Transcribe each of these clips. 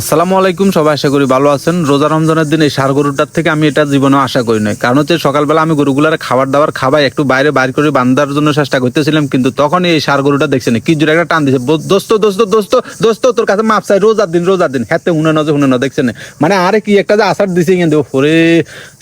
আসসালামু আলাইকুম, সবাই আশা করি ভালো আছেন। রোজা রমজানের দিন সার গরুটার থেকে আমি এটা জীবনে আশা করি নাই। কারণ হচ্ছে সকালবেলা আমি গরুগুলার খাবার দাবার খাবাই, একটু বাইরে বাইর করে বান্ধার জন্য চেষ্টা করতেছিলাম, কিন্তু তখন এই সার গরুটা দেখছেন কি জোরে একটা টান দিছে। দোস্ত দোস্ত দোস্ত দোস্ত, তোর কাছে মাপ চাই, রোজার দিন রোজার দিন। হাতে হুনে নজে হুনে ন। দেখছেন মানে আরে কি একটা যে আসার দিছে কিন্তু। ওরে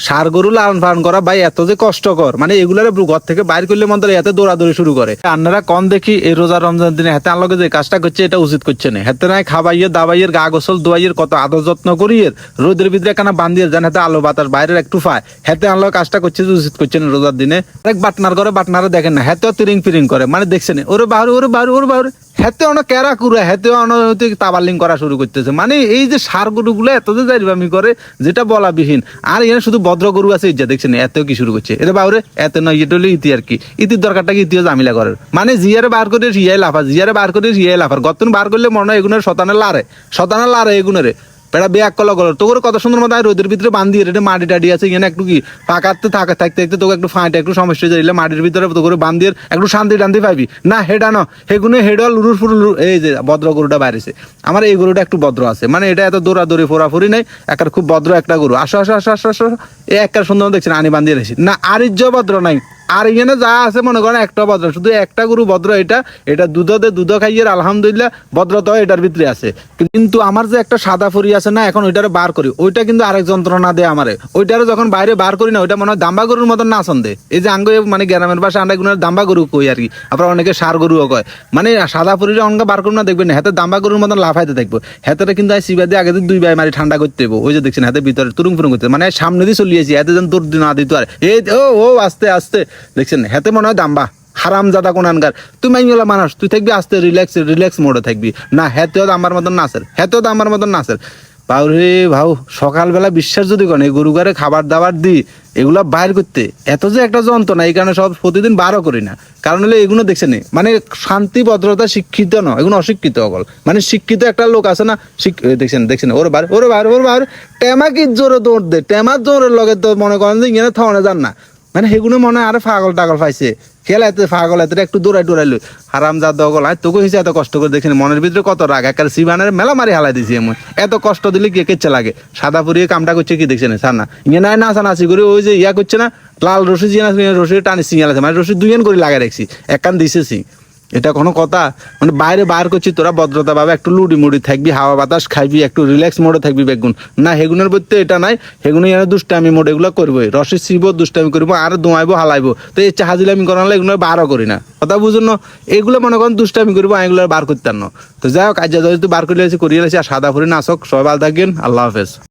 সার গরু লালন পালন করা ভাই, এত যে কষ্টকর। মানে এগুলার ঘর থেকে বাইর করলে মন্ত্র এতে দৌড়াদৌড়ি শুরু করে। আপনারা কম দেখি এই রোজা রমজানের দিনে হাতে আনলগে যে কাজটা করছে, এটা উচিত করছে না। হাতে নাই খাবাইয়ের দাবাইয়ের গা গোসল দোয়াইয়ের কত আদর যত্ন করিয়ে রোদের ভিতরে কেন বান্ধিয়ে যান হাতে আলো বাতাস বাইরের একটু পায়। হেতে আনলো কাজটা করছে, উচিত করছেন রোজার দিনে। বাটনার করে বাটনারে দেখেন না হেতেও তিরিং ফিরিং করে। মানে দেখছেন, ওরে বাহারে ওরে বাহারে ওরে বাহারে। হেতে অনেক ক্যারা করে, হেতে অনেক তাবালিং করা শুরু করতেছে। মানে এই যে সার গরুগুলো এত যে জারিবামি করে, যেটা বলা বিহীন আর এখানে শুধু ভদ্র গরু আছে ইজ্জা দেখছেন এত কি শুরু করছে? এটা বাউরে, এত নয় এটা হলো ইতি আর কি। ইতির দরকারটা কি, ইতিও জামিলা করার। মানে জিয়ারে বার করে রিয়াই লাফা জিয়ারে বার করে রিয়াই লাফার। গতন বার করলে মনে হয় এগুনের শতানে লারে শতানে লারে এগুনের। পেড়া ব্যাগ কলা গল তোর কত সুন্দর মতো রোদের ভিতরে বান্ধি রেটে মাটি টাটি আছে, এখানে একটু কি ফাঁকাতে থাকা থাকতে থাকতে তোকে একটু ফাঁটা, একটু সমস্যা যাইলে মাটির ভিতরে তো করে বান্ধিয়ে একটু শান্তি টান্তি পাবি। না, হেডা ন, হেগুনে হেডা লুরুর ফুরু এই যে ভদ্র গরুটা বাইরেছে। আমার এই গরুটা একটু ভদ্র আছে। মানে এটা এত দৌড়াদৌড়ি, ফোরাফুরি নেই একটা খুব ভদ্র একটা গরু। আসো আসো আসো আসো আসো এই একটা সুন্দর দেখছেন, আনি বান্ধিয়ে রেছি না, আরিজ্য ভদ্র নাই। আর এখানে যা আছে মনে করেন একটা ভদ্র, শুধু একটা গরু ভদ্র এটা এটা দুধ দে দুধ খাইয়ে আলহামদুলিল্লাহ ভদ্রতা এটার ভিতরে আছে। কিন্তু আমার যে একটা সাদা ফুরি আছে না, এখন ওইটারে বার করি। ওইটা কিন্তু আরেক যন্ত্রণা দেয় আমারে। ওইটারে যখন বাইরে বার করি না, ওইটা মনে হয় দাম্বা গরুর মতন না সন্দে এই যে আঙ্গ মানে গ্রামের বাসা আমরা এগুলো দাম্বা গরু কই আর কি? আবার অনেকে সার গরুও কয়। মানে সাদা ফুরির অঙ্গ বার করুন না, দেখবেন হাতে দাম্বা গরুর মতন লাফাইতে দেখব। হাতে কিন্তু সিবা দিয়ে আগে দুই বাই মারি ঠান্ডা করতে হইব। ওই যে দেখছেন হাতে ভিতরে তুরুং ফুরুং করতে মানে সামনে দিয়ে চলিয়েছি হাতে যেন তোর না দিত আর। এই ও ও, আস্তে আস্তে। দেখছেন হেতে মনে হয় দাম্বা। হারাম জাদা কোনানকার তুই মাইনগুলা মানুষ, তুই থাকবি আস্তে রিল্যাক্স রিল্যাক্স মোডে থাকবি। না হেতেও আমার মতন নাচের হেতেও আমার মতন নাচের ভাউ রে ভাউ সকালবেলা বিশ্বাস যদি করেন, এই গরুগারে খাবার দাবার দি, এগুলা বাইর করতে, এত যে একটা যন্ত্রণা, এই কারণে সব প্রতিদিন বারো করি না। কারণ হলে এগুলো দেখছেন মানে শান্তি, ভদ্রতা, শিক্ষিত নয়, এগুলো অশিক্ষিত অকল। মানে শিক্ষিত একটা লোক আছে না দেখছেন দেখছেন ওর বার ওর বার ওর বার, টেমা কি জোরে দৌড় দে টেমার জোরের লগে তো মনে করেন যে ইങ്ങനെ থাওয়ানে যান না। মানে সেগুলো মনে হয় আরে পাগল টাগল পাইছে। খেলাইতে পাগল এত একটু দৌড়াই দৌড়াইলো হারাম যা দগল আয় তোকে হিসেবে এত কষ্ট করে দেখিনি, মনের ভিতরে কত রাগ। একার সিবানের মেলা মারি হালাই দিছি এমন এত কষ্ট দিলে কে কেচ্ছে লাগে? সাদা পুরিয়ে কামটা করছে কি দেখছে না সার না ইয়ে নাই, না নাচি করে ওই যে ইয়া করছে না, লাল রশি জিয়া রশি টানি সিঙ্গাল আছে। মানে রশি দুইজন করে লাগাই রাখছি। এক দিছে দিছেছি এটা কোনো কথা? মানে বাইরে বার করছি, তোরা ভদ্রতা ভাবে একটু লুডি মুড়ি থাকবি, হাওয়া বাতাস খাইবি, একটু রিল্যাক্স মোডে থাকবি বেগুন। না, হেগুনের বলতে এটা নাই হেগুনে এনে দুষ্টামি মোড এগুলো করব রসি ছিব, দুষ্টামি করব, আর দোয়াইবো, হালাইবো। তো এই চাহাজিলামি করালে এগুলো বারও করি না। কথা বুঝুন? এগুলো মনে করেন দুষ্টামি করব এগুলো বার করতাম না। তো যাই হোক, আজ যদি বার করে করিয়ে আর সাদা ফুরি নাচক সবাই ভালো থাকবেন, আল্লাহ হাফেজ।